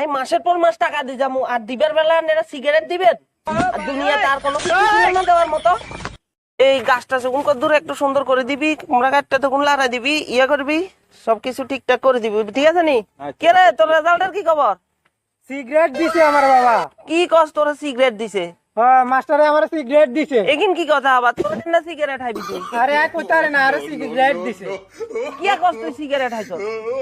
আমি মাসের পর মাস টাকা দিয়ে যাব। আর দিবের বেলা এরা সিগারেট দিবেন? আর দুনিয়াতে আর কোনো কিছু দেওয়ার মতো। এই গাছটা যখন দূরে একটু সুন্দর করে দিবি কুমড়া গাছটা তখন লাড়া দিবি ইয়ে করবি সবকিছু ঠিকঠাক করে দিবি ঠিক আছে নি? কে রে তোর রেজাল্টের কি খবর? সিগারেট দিছে আমার বাবা। কি কস তোরা সিগারেট দিছে? মাস্টারে আমার সিগারেট দিছে। এগিন কি কথা আবার? তোর না সিগারেট হাইবি তুই? আরে এক কইতারে না আরে সিগারেট দিছে। কিয়া কস তুই সিগারেট হাইছ?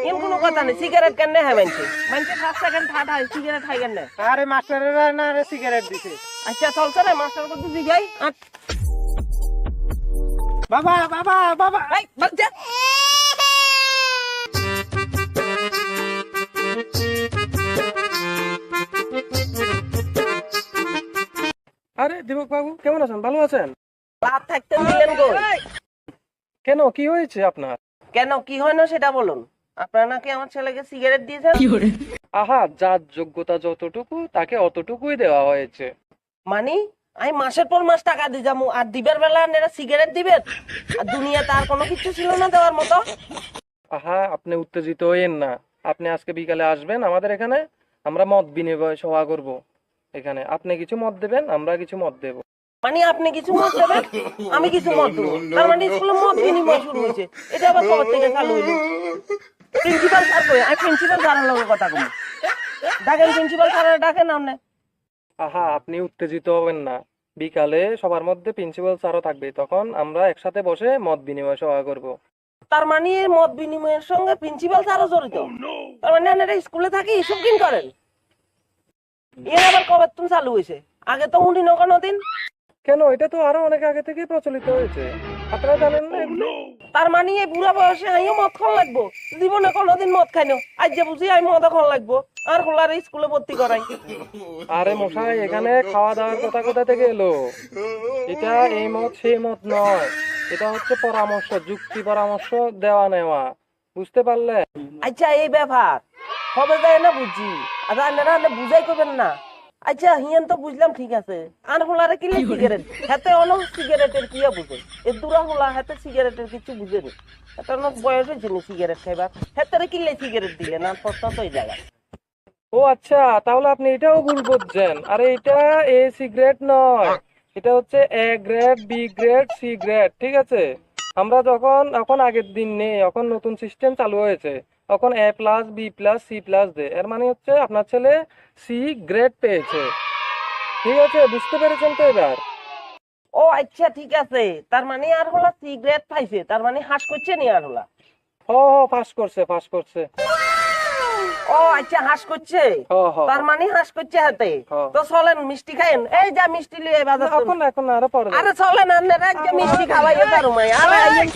এন কোনো কথা নেই সিগারেট কেন হাই মানছে মানছে ফার্স্ট সেকেন্ড থার্ড হাই সিগারেট হাই কেন আরে মাস্টারেরা না আরে সিগারেট দিছে। আচ্ছা চলছে না মাস্টার কত দি যাই। বাবা বাবা বাবা। এই বাচ্চা আরে দীপক বাবু কেমন আছেন? ভালো আছেন? রাত থাকতে দিলেন গো কেন? কি হয়েছে আপনার? কেন? কি হয় না সেটা বলুন। আপনারা নাকি আমার ছেলেকে সিগারেট দিয়েছেন? আহা যার যোগ্যতা যতটুকু তাকে অতটুকুই দেওয়া হয়েছে। মানে? আমি মাসের পর মাস টাকা দিয়ে যাব। আর দিবের বেলা এরা সিগারেট দিবেন? আর দুনিয়াতে আর কোনো কিছু ছিল না দেওয়ার মতো? আহা আপনি উত্তেজিত হইেন না। আপনি আজকে বিকালে আসবেন আমাদের এখানে? আমরা মত বিনিময় সভা করব। এখানে। আপনি কিছু মত দেবেন আমরা কিছু মত দেব। মানে আপনি কিছু মত দেবেন? আমি কিছু মত দেবো। তার মানে স্কুলে মত বিনিময় শুরু হয়েছে। এটা আবার কবে থেকে চালু হইল। প্রিন্সিপাল স্যার কই? আমি প্রিন্সিপাল স্যারের লগে কথা কই ডাকেন প্রিন্সিপাল স্যারের ডাকেন আপনি আহা আপনি উত্তেজিত হবেন না। বিকালে সবার মধ্যে প্রিন্সিপাল স্যারও থাকবে। তখন আমরা একসাথে বসে মত বিনিময় সভা করব। তার মানে মত বিনিময়ের সঙ্গে প্রিন্সিপাল স্যারও জড়িত। তার মানে আপনারা স্কুলে থাকি এসব কিন করেন? এর আবার কবে তুমি চালু হয়েছে আগে তো উনি নৌকা দিন কেন? এটা তো আরও অনেক আগে থেকেই প্রচলিত হয়েছে। আপনারা জানেন না এগুলো? তার মানে এই বুড়া বয়সে আমিও মদ খাওয়া লাগবো। জীবনে কোনোদিন মদ খাইনো। আজ যে বুঝি আমি মদ খাওয়া লাগবো। আর হোলার স্কুলে ভর্তি করাই। আরে মশাই এখানে খাওয়া দাওয়ার কথা কোথা থেকে এলো? এটা এই মত সেই মত নয়। এটা হচ্ছে পরামর্শ যুক্তি পরামর্শ দেওয়া নেওয়া বুঝতে পারলে আচ্ছা এই ব্যাপার। হবে যায় না বুঝছি আর আপনারা আপনি বুঝাই করবেন না। আচ্ছা হিয়ান তো বুঝলাম ঠিক আছে। আর হোলারে কিলে সিগারেট হাতে অন সিগারেটের কি বুঝে? এ দুরা হোলা হাতে সিগারেটের কিছু বুঝে নি। হাতে অনেক বয়স হয়েছে নি সিগারেট খাইবার হাতে কিলে সিগারেট দিলেন আর সস্তা তো এই জায়গায় ও আচ্ছা তাহলে আপনি এটাও ভুল বুঝছেন। আরে এটা এ সিগারেট নয়। এটা হচ্ছে A grade B grade C grade ঠিক আছে? আমরা যখন এখন আগের দিন নেই এখন নতুন সিস্টেম চালু হয়েছে। এখন A plus B plus C plus দে। এর মানে হচ্ছে আপনার ছেলে সি গ্রেড পেয়েছে। ঠিক আছে বুঝতে পেরেছেন তো এবার? ও আচ্ছা ঠিক আছে। তার মানে আর হোলা সিগারেট পাইছে তার মানে হাস করছে নি আর হোলা? ও হ ফাঁস করছে ফাঁস করছে। ও আচ্ছা হাস করছে? তার মানে হাস করছে হাতে। তো চলেন মিষ্টি খাইন এই যা মিষ্টি লিয়ে বাজার এখন এখন আরও পরে। আরে চলেন আপনারা যে মিষ্টি খাওয়াইয়ে পারো মাই আরে আইয়েন।